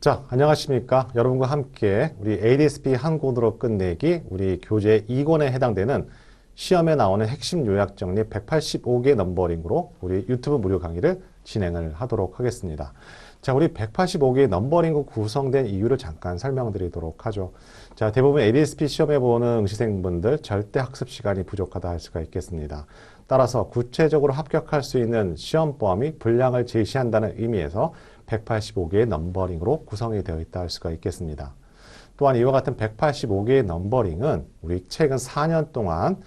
자, 안녕하십니까. 여러분과 함께 우리 ADSP 한 권으로 끝내기 우리 교재 2권에 해당되는 시험에 나오는 핵심 요약 정리 185개 넘버링으로 우리 유튜브 무료 강의를 진행을 하도록 하겠습니다. 자, 우리 185개의 넘버링으로 구성된 이유를 잠깐 설명드리도록 하죠. 자, 대부분 ADSP 시험에 보는 응시생분들 절대 학습 시간이 부족하다 할 수가 있겠습니다. 따라서 구체적으로 합격할 수 있는 시험 범위, 분량을 제시한다는 의미에서 185개의 넘버링으로 구성이 되어 있다 할 수가 있겠습니다. 또한 이와 같은 185개의 넘버링은 우리 최근 4년 동안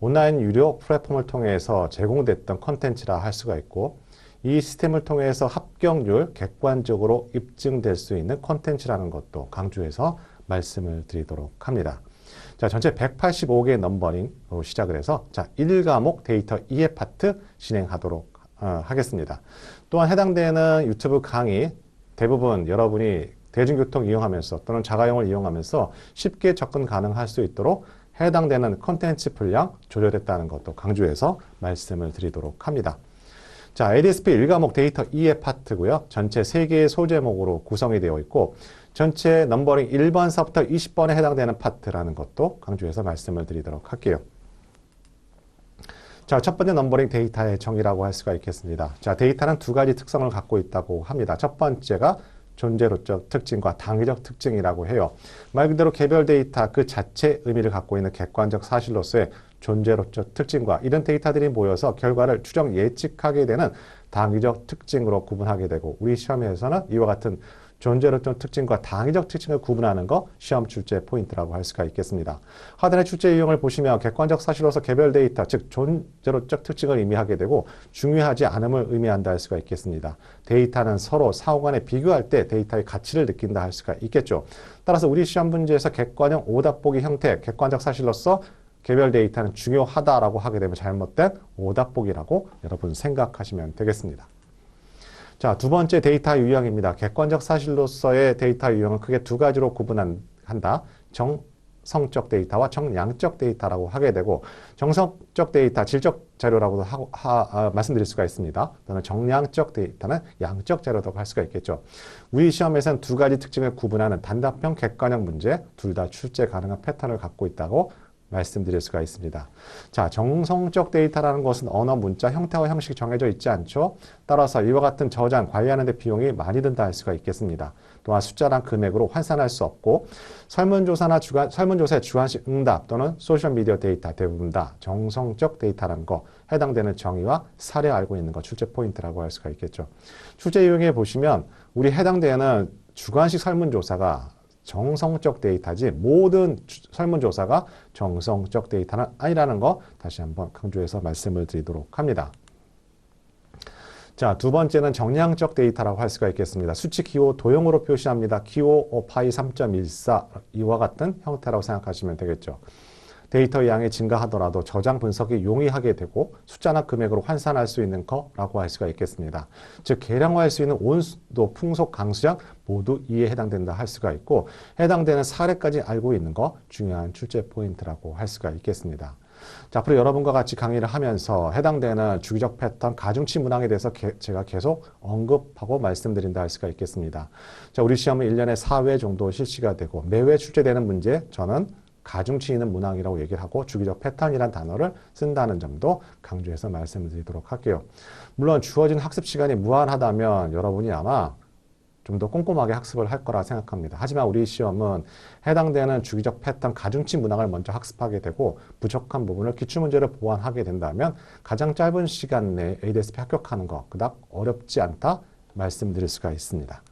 온라인 유료 플랫폼을 통해서 제공됐던 컨텐츠라 할 수가 있고 이 시스템을 통해서 합격률 객관적으로 입증될 수 있는 컨텐츠라는 것도 강조해서 말씀을 드리도록 합니다. 자, 전체 185개의 넘버링으로 시작을 해서 자, 1과목 데이터 2의 파트 진행하도록 어, 하겠습니다. 또한 해당되는 유튜브 강의 대부분 여러분이 대중교통 이용하면서 또는 자가용을 이용하면서 쉽게 접근 가능할 수 있도록 해당되는 컨텐츠 분량 조절했다는 것도 강조해서 말씀을 드리도록 합니다. 자, ADSP 1과목 데이터 2의 파트고요. 전체 3개의 소제목으로 구성이 되어 있고 전체 넘버링 1번서부터 20번에 해당되는 파트라는 것도 강조해서 말씀을 드리도록 할게요. 자, 첫 번째 넘버링 데이터의 정의라고 할 수가 있겠습니다. 자, 데이터는 두 가지 특성을 갖고 있다고 합니다. 첫 번째가 존재로적 특징과 당위적 특징이라고 해요. 말 그대로 개별 데이터 그 자체 의미를 갖고 있는 객관적 사실로서의 존재로적 특징과 이런 데이터들이 모여서 결과를 추정 예측하게 되는 당위적 특징으로 구분하게 되고 우리 시험에서는 이와 같은 존재로적 특징과 당위적 특징을 구분하는 거 시험 출제 포인트라고 할 수가 있겠습니다. 하단의 출제 유형을 보시면 객관적 사실로서 개별 데이터, 즉 존재로적 특징을 의미하게 되고 중요하지 않음을 의미한다 할 수가 있겠습니다. 데이터는 서로 상호 간에 비교할 때 데이터의 가치를 느낀다 할 수가 있겠죠. 따라서 우리 시험 문제에서 객관형 오답 보기 형태, 객관적 사실로서 개별 데이터는 중요하다라고 하게 되면 잘못된 오답보기라고 여러분 생각하시면 되겠습니다. 자, 두 번째 데이터 유형입니다. 객관적 사실로서의 데이터 유형을 크게 두 가지로 구분한다. 정성적 데이터와 정량적 데이터라고 하게 되고 정성적 데이터, 질적 자료라고도 하, 하, 아, 말씀드릴 수가 있습니다. 또는 정량적 데이터는 양적 자료라고 할 수가 있겠죠. 우리 시험에서는 두 가지 특징을 구분하는 단답형 객관형 문제 둘 다 출제 가능한 패턴을 갖고 있다고 말씀드릴 수가 있습니다. 자, 정성적 데이터라는 것은 언어, 문자, 형태와 형식이 정해져 있지 않죠. 따라서 이와 같은 저장, 관리하는 데 비용이 많이 든다 할 수가 있겠습니다. 또한 숫자랑 금액으로 환산할 수 없고 설문조사나 주관, 설문조사의 주관식 응답 또는 소셜미디어 데이터 대부분 다 정성적 데이터라는 거 해당되는 정의와 사례 알고 있는 거 출제 포인트라고 할 수가 있겠죠. 출제 유형에 보시면 우리 해당되는 주관식 설문조사가 정성적 데이터지 모든 설문조사가 정성적 데이터는 아니라는 거 다시 한번 강조해서 말씀을 드리도록 합니다. 자, 두 번째는 정량적 데이터라고 할 수가 있겠습니다. 수치 기호 도형으로 표시합니다. 기호 파이 3.14 이와 같은 형태라고 생각하시면 되겠죠. 데이터 양이 증가하더라도 저장 분석이 용이하게 되고 숫자나 금액으로 환산할 수 있는 거라고 할 수가 있겠습니다. 즉 계량화할 수 있는 온도, 풍속, 강수량 모두 이에 해당된다 할 수가 있고 해당되는 사례까지 알고 있는 거 중요한 출제 포인트라고 할 수가 있겠습니다. 자, 앞으로 여러분과 같이 강의를 하면서 해당되는 주기적 패턴, 가중치 문항에 대해서 게, 제가 계속 언급하고 말씀드린다 할 수가 있겠습니다. 자, 우리 시험은 1년에 4회 정도 실시가 되고 매회 출제되는 문제 저는 가중치 있는 문항이라고 얘기를 하고 주기적 패턴이란 단어를 쓴다는 점도 강조해서 말씀드리도록 할게요. 물론 주어진 학습 시간이 무한하다면 여러분이 아마 좀 더 꼼꼼하게 학습을 할 거라 생각합니다. 하지만 우리 시험은 해당되는 주기적 패턴 가중치 문항을 먼저 학습하게 되고 부족한 부분을 기출문제를 보완하게 된다면 가장 짧은 시간 내에 ADSP 합격하는 거 그닥 어렵지 않다 말씀드릴 수가 있습니다.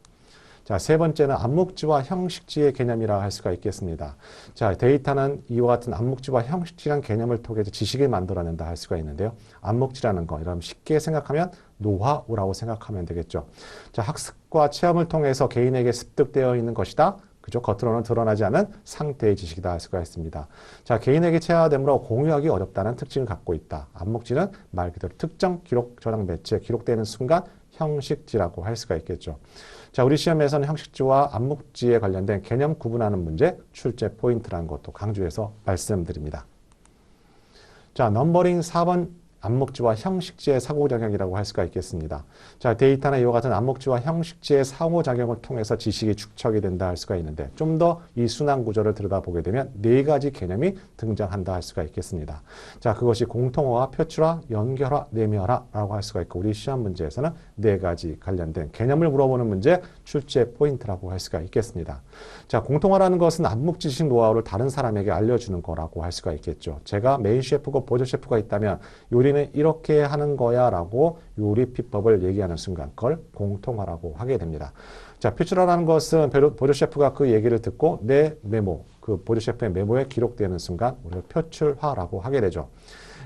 자, 세 번째는 암묵지와 형식지의 개념이라 할 수가 있겠습니다. 자, 데이터는 이와 같은 암묵지와 형식지란 개념을 통해서 지식을 만들어낸다 할 수가 있는데요. 암묵지라는 거, 이러면 쉽게 생각하면 노하우라고 생각하면 되겠죠. 자, 학습과 체험을 통해서 개인에게 습득되어 있는 것이다. 그죠? 겉으로는 드러나지 않은 상태의 지식이다 할 수가 있습니다. 자, 개인에게 체화되므로 공유하기 어렵다는 특징을 갖고 있다. 암묵지는 말 그대로 특정 기록 저장 매체 기록되는 순간 형식지라고 할 수가 있겠죠. 자, 우리 시험에서는 형식지와 암묵지에 관련된 개념 구분하는 문제 출제 포인트라는 것도 강조해서 말씀드립니다. 자, 넘버링 4번 암묵지와 형식지의 상호작용이라고 할 수가 있겠습니다. 자, 데이터는 이와 같은 암묵지와 형식지의 상호작용을 통해서 지식이 축적이 된다 할 수가 있는데 좀 더 이 순환 구조를 들여다보게 되면 네 가지 개념이 등장한다 할 수가 있겠습니다. 자, 그것이 공통어와 표출화, 연결화, 내면화라고 할 수가 있고 우리 시험 문제에서는 네 가지 관련된 개념을 물어보는 문제 출제 포인트라고 할 수가 있겠습니다. 자, 공통화라는 것은 암묵지식 노하우를 다른 사람에게 알려주는 거라고 할 수가 있겠죠. 제가 메인 셰프고 보조 셰프가 있다면 요리 는 이렇게 하는 거야 라고 요리 비법을 얘기하는 순간 그걸 공통화라고 하게 됩니다. 자, 표출화라는 것은 보조 셰프가 그 얘기를 듣고 내 메모, 그 보조 셰프의 메모에 기록되는 순간 우리가 표출화라고 하게 되죠.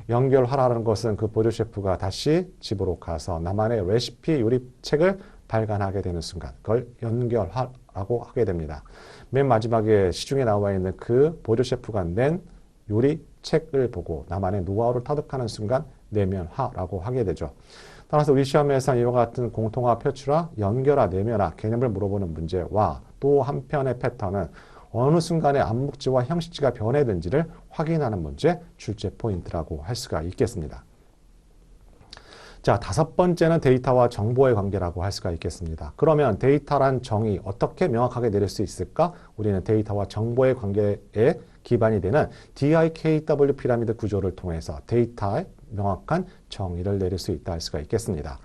연결화라는 것은 그 보조 셰프가 다시 집으로 가서 나만의 레시피 요리 책을 발간하게 되는 순간 그걸 연결화라고 하게 됩니다. 맨 마지막에 시중에 나와 있는 그 보조 셰프가 낸 요리 책을 보고 나만의 노하우를 터득하는 순간 내면화라고 하게 되죠. 따라서 우리 시험에서 이와 같은 공통화, 표출화, 연결화, 내면화 개념을 물어보는 문제와 또 한편의 패턴은 어느 순간에 암묵지와 형식지가 변해든지를 확인하는 문제 출제 포인트라고 할 수가 있겠습니다. 자, 다섯 번째는 데이터와 정보의 관계라고 할 수가 있겠습니다. 그러면 데이터란 정의 어떻게 명확하게 내릴 수 있을까? 우리는 데이터와 정보의 관계에 기반이 되는 DIKW 피라미드 구조를 통해서 데이터의 명확한 정의를 내릴 수 있다 할 수가 있겠습니다.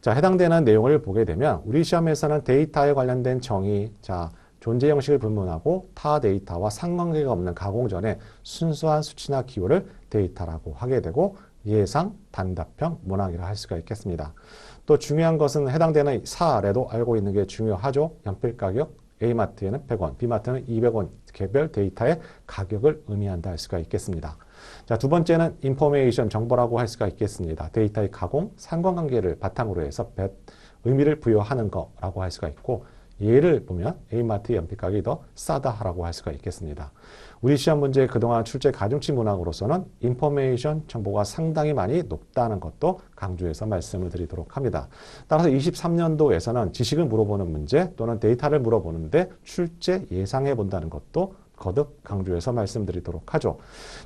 자, 해당되는 내용을 보게 되면 우리 시험에서는 데이터에 관련된 정의, 자, 존재 형식을 불문하고 타 데이터와 상관계가 없는 가공 전에 순수한 수치나 기호를 데이터라고 하게 되고 예상, 단답형, 문항이라 할 수가 있겠습니다. 또 중요한 것은 해당되는 사아래도 알고 있는 게 중요하죠. 연필 가격 A마트에는 100원, B마트는 200원 개별 데이터의 가격을 의미한다 할 수가 있겠습니다. 자, 두 번째는 인포메이션 정보라고 할 수가 있겠습니다. 데이터의 가공, 상관관계를 바탕으로 해서 의미를 부여하는 거라고 할 수가 있고 예를 보면 A마트 연필 가격이 더 싸다라고 할 수가 있겠습니다. 우리 시험 문제 그동안 출제 가중치 문항으로서는 인포메이션 정보가 상당히 많이 높다는 것도 강조해서 말씀을 드리도록 합니다. 따라서 23년도에서는 지식을 물어보는 문제 또는 데이터를 물어보는데 출제 예상해 본다는 것도 거듭 강조해서 말씀드리도록 하죠.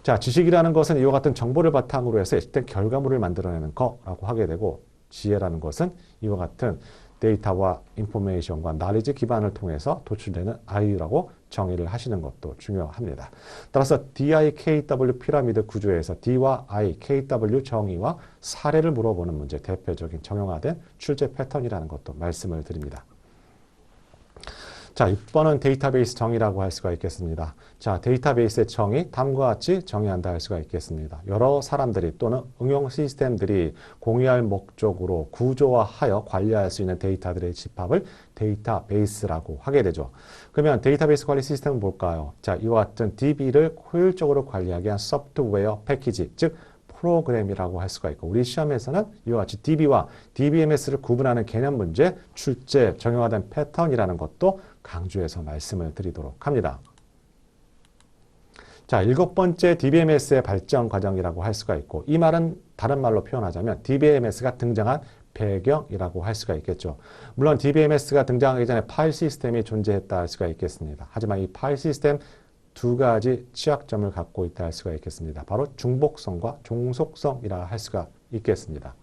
자, 지식이라는 것은 이와 같은 정보를 바탕으로 해서 일단 결과물을 만들어내는 거라고 하게 되고 지혜라는 것은 이와 같은 데이터와 인포메이션과 나리지 기반을 통해서 도출되는 아이유라고 정의를 하시는 것도 중요합니다. 따라서 DIKW 피라미드 구조에서 D와 I, KW 정의와 사례를 물어보는 문제 대표적인 정형화된 출제 패턴이라는 것도 말씀을 드립니다. 자, 6번은 데이터베이스 정의라고 할 수가 있겠습니다. 자, 데이터베이스의 정의, 다음과 같이 정의한다 할 수가 있겠습니다. 여러 사람들이 또는 응용 시스템들이 공유할 목적으로 구조화하여 관리할 수 있는 데이터들의 집합을 데이터베이스라고 하게 되죠. 그러면 데이터베이스 관리 시스템은 뭘까요? 자, 이와 같은 DB를 효율적으로 관리하기 위한 소프트웨어 패키지, 즉 프로그램이라고 할 수가 있고 우리 시험에서는 이와 같이 DB와 DBMS를 구분하는 개념 문제, 출제, 정형화된 패턴이라는 것도 강조해서 말씀을 드리도록 합니다. 자, 일곱 번째 DBMS의 발전 과정이라고 할 수가 있고 이 말은 다른 말로 표현하자면 DBMS가 등장한 배경이라고 할 수가 있겠죠. 물론 DBMS가 등장하기 전에 파일 시스템이 존재했다 할 수가 있겠습니다. 하지만 이 파일 시스템 두 가지 취약점을 갖고 있다 할 수가 있겠습니다. 바로 중복성과 종속성이라 할 수가 있겠습니다.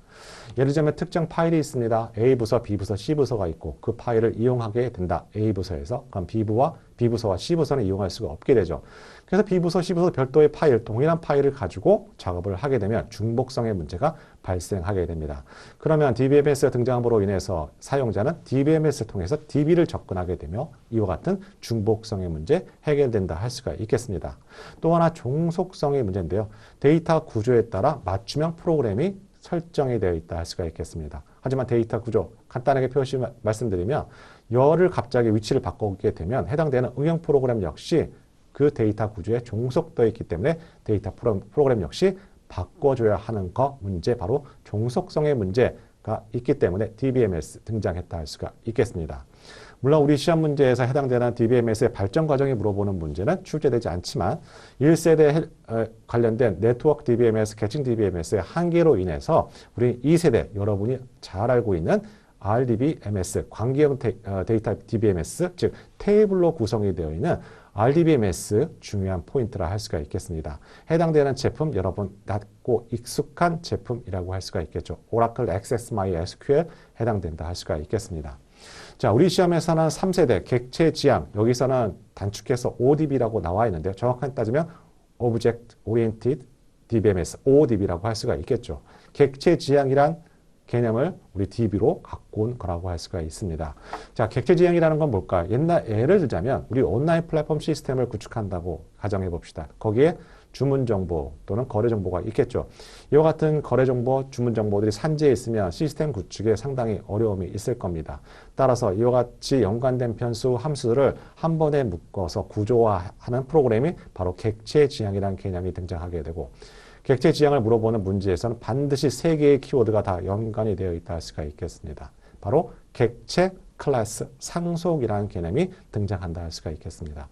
예를 들면 특정 파일이 있습니다. A부서, B부서, C부서가 있고 그 파일을 이용하게 된다. A부서에서. 그럼 B부와 B부서와 C부서는 이용할 수가 없게 되죠. 그래서 B부서, C부서 별도의 파일, 동일한 파일을 가지고 작업을 하게 되면 중복성의 문제가 발생하게 됩니다. 그러면 DBMS가 등장함으로 인해서 사용자는 DBMS를 통해서 DB를 접근하게 되며 이와 같은 중복성의 문제 해결된다 할 수가 있겠습니다. 또 하나 종속성의 문제인데요. 데이터 구조에 따라 맞춤형 프로그램이 설정이 되어 있다 할 수가 있겠습니다. 하지만 데이터 구조 간단하게 표시 말씀드리면 열을 갑자기 위치를 바꾸게 되면 해당되는 응용 프로그램 역시 그 데이터 구조에 종속되어 있기 때문에 데이터 프로그램 역시 바꿔줘야 하는 거 문제 바로 종속성의 문제가 있기 때문에 DBMS 등장했다 할 수가 있겠습니다. 물론 우리 시험 문제에서 해당되는 DBMS의 발전 과정이 물어보는 문제는 출제되지 않지만 1세대 관련된 네트워크 DBMS, 계층 DBMS의 한계로 인해서 우리 2세대 여러분이 잘 알고 있는 RDBMS, 관계형 어, 데이터 DBMS, 즉 테이블로 구성이 되어 있는 RDBMS 중요한 포인트라 할 수가 있겠습니다. 해당되는 제품 여러분 낮고 익숙한 제품이라고 할 수가 있겠죠. 오라클 액세스 마이 SQL 해당된다 할 수가 있겠습니다. 자, 우리 시험에서는 3세대 객체 지향 여기서는 단축해서 ODB라고 나와 있는데요. 정확하게 따지면 Object Oriented DBMS, ODB라고 할 수가 있겠죠. 객체 지향이란 개념을 우리 DB로 갖고 온 거라고 할 수가 있습니다. 자, 객체 지향이라는 건 뭘까? 옛날 예를 들자면 우리 온라인 플랫폼 시스템을 구축한다고 가정해 봅시다. 거기에 주문 정보 또는 거래 정보가 있겠죠. 이와 같은 거래 정보, 주문 정보들이 산재해 있으면 시스템 구축에 상당히 어려움이 있을 겁니다. 따라서 이와 같이 연관된 변수 함수를 한 번에 묶어서 구조화하는 프로그램이 바로 객체 지향이라는 개념이 등장하게 되고 객체 지향을 물어보는 문제에서는 반드시 세 개의 키워드가 다 연관이 되어 있다 할 수가 있겠습니다. 바로 객체, 클래스, 상속이라는 개념이 등장한다 할 수가 있겠습니다.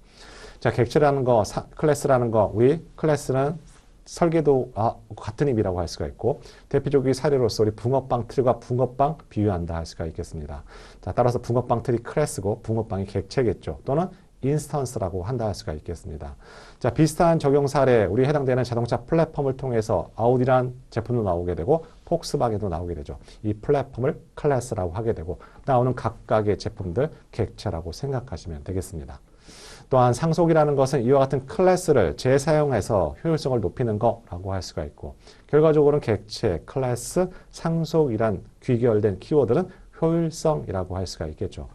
자, 객체라는 거, 사, 클래스라는 거, 우리 클래스는 설계도 아, 같은 의미라고 할 수가 있고 대표적인 사례로서 우리 붕어빵 틀과 붕어빵 비유한다 할 수가 있겠습니다. 자, 따라서 붕어빵 틀이 클래스고 붕어빵이 객체겠죠. 또는 인스턴스라고 한다 할 수가 있겠습니다. 자, 비슷한 적용 사례, 우리 해당되는 자동차 플랫폼을 통해서 아우디란 제품도 나오게 되고 폭스바겐도 나오게 되죠. 이 플랫폼을 클래스라고 하게 되고 나오는 각각의 제품들 객체라고 생각하시면 되겠습니다. 또한 상속이라는 것은 이와 같은 클래스를 재사용해서 효율성을 높이는 거라고 할 수가 있고 결과적으로는 객체, 클래스, 상속이란 귀결된 키워드는 효율성이라고 할 수가 있겠죠.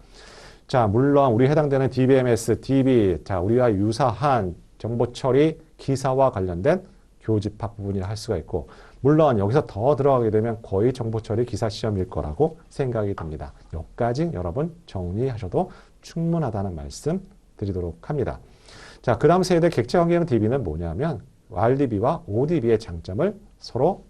자, 물론 우리 해당되는 DBMS, DB, 자, 우리와 유사한 정보 처리, 기사와 관련된 교집합 부분이라 할 수가 있고 물론 여기서 더 들어가게 되면 거의 정보 처리 기사 시험일 거라고 생각이 듭니다. 여기까지 여러분 정리하셔도 충분하다는 말씀 드리도록 합니다. 자, 그 다음 세대 객체 관계형 DB는 뭐냐면 RDB와 ODB의 장점을 서로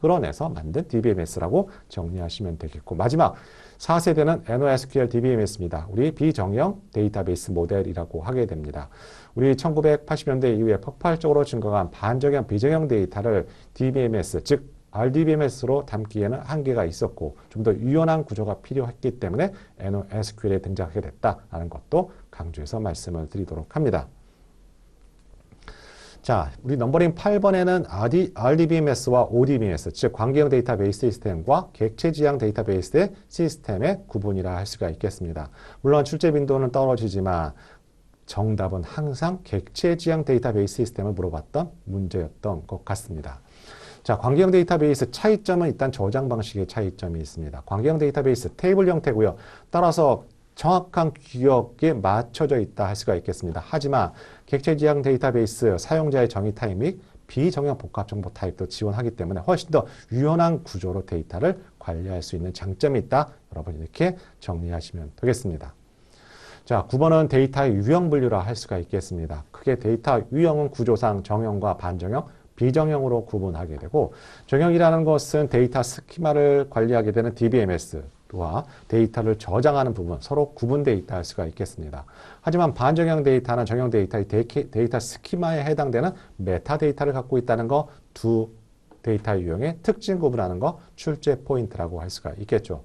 끌어내서 만든 DBMS라고 정리하시면 되겠고 마지막 4세대는 NoSQL DBMS입니다. 우리 비정형 데이터베이스 모델이라고 하게 됩니다. 우리 1980년대 이후에 폭발적으로 증가한 반정형 비정형 데이터를 DBMS 즉 RDBMS로 담기에는 한계가 있었고 좀 더 유연한 구조가 필요했기 때문에 NoSQL에 등장하게 됐다라는 것도 강조해서 말씀을 드리도록 합니다. 자, 우리 넘버링 8번에는 RD, RDBMS와 ODBMS, 즉 관계형 데이터베이스 시스템과 객체 지향 데이터베이스의 시스템의 구분이라 할 수가 있겠습니다. 물론 출제 빈도는 떨어지지만 정답은 항상 객체 지향 데이터베이스 시스템을 물어봤던 문제였던 것 같습니다. 자, 관계형 데이터베이스 차이점은 일단 저장 방식의 차이점이 있습니다. 관계형 데이터베이스 테이블 형태고요. 따라서 정확한 기억에 맞춰져 있다 할 수가 있겠습니다. 하지만 객체 지향 데이터베이스 사용자의 정의 및 비정형 복합 정보 타입도 지원하기 때문에 훨씬 더 유연한 구조로 데이터를 관리할 수 있는 장점이 있다. 여러분 이렇게 정리하시면 되겠습니다. 자, 9번은 데이터의 유형 분류라 할 수가 있겠습니다. 크게 데이터 유형은 구조상 정형과 반정형, 비정형으로 구분하게 되고 정형이라는 것은 데이터 스키마를 관리하게 되는 DBMS, 와 데이터를 저장하는 부분 서로 구분되어 있다 할 수가 있겠습니다. 하지만 반정형 데이터나 정형 데이터의 데이터 스키마에 해당되는 메타 데이터를 갖고 있다는 거 두 데이터 유형의 특징 구분하는 거 출제 포인트라고 할 수가 있겠죠.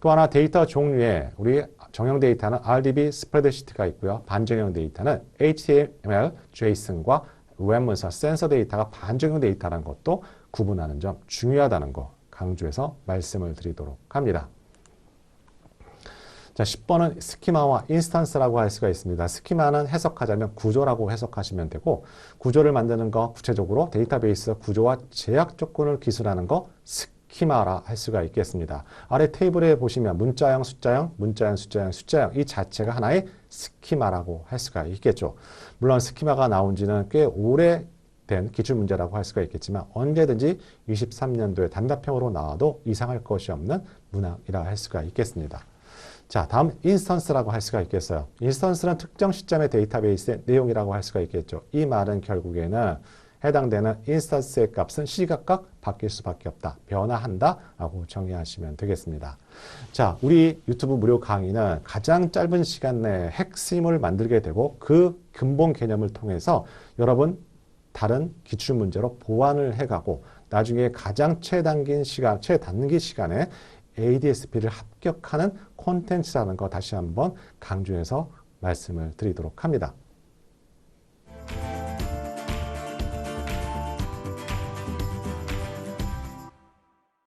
또 하나 데이터 종류에 우리 정형 데이터는 RDB 스프레드시트가 있고요. 반정형 데이터는 HTML, JSON과 웹 문서, 센서 데이터가 반정형 데이터라는 것도 구분하는 점 중요하다는 거 강조해서 말씀을 드리도록 합니다. 자, 10번은 스키마와 인스턴스라고 할 수가 있습니다. 스키마는 해석하자면 구조라고 해석하시면 되고 구조를 만드는 거 구체적으로 데이터베이스 구조와 제약 조건을 기술하는 거 스키마라 할 수가 있겠습니다. 아래 테이블에 보시면 문자형, 숫자형, 문자형, 숫자형, 숫자형 이 자체가 하나의 스키마라고 할 수가 있겠죠. 물론 스키마가 나온 지는 꽤 오래 된 기출 문제라고 할 수가 있겠지만 언제든지 23년도에 단답형으로 나와도 이상할 것이 없는 문항이라 할 수가 있겠습니다. 자, 다음 인스턴스라고 할 수가 있겠어요. 인스턴스는 특정 시점의 데이터베이스의 내용이라고 할 수가 있겠죠. 이 말은 결국에는 해당되는 인스턴스의 값은 시각각 바뀔 수밖에 없다. 변화한다. 라고 정의하시면 되겠습니다. 자, 우리 유튜브 무료 강의는 가장 짧은 시간 내에 핵심을 만들게 되고 그 근본 개념을 통해서 여러분 다른 기출문제로 보완을 해가고 나중에 가장 최단긴 시간, 최단기 시간에 ADSP를 합격하는 콘텐츠라는 거 다시 한번 강조해서 말씀을 드리도록 합니다.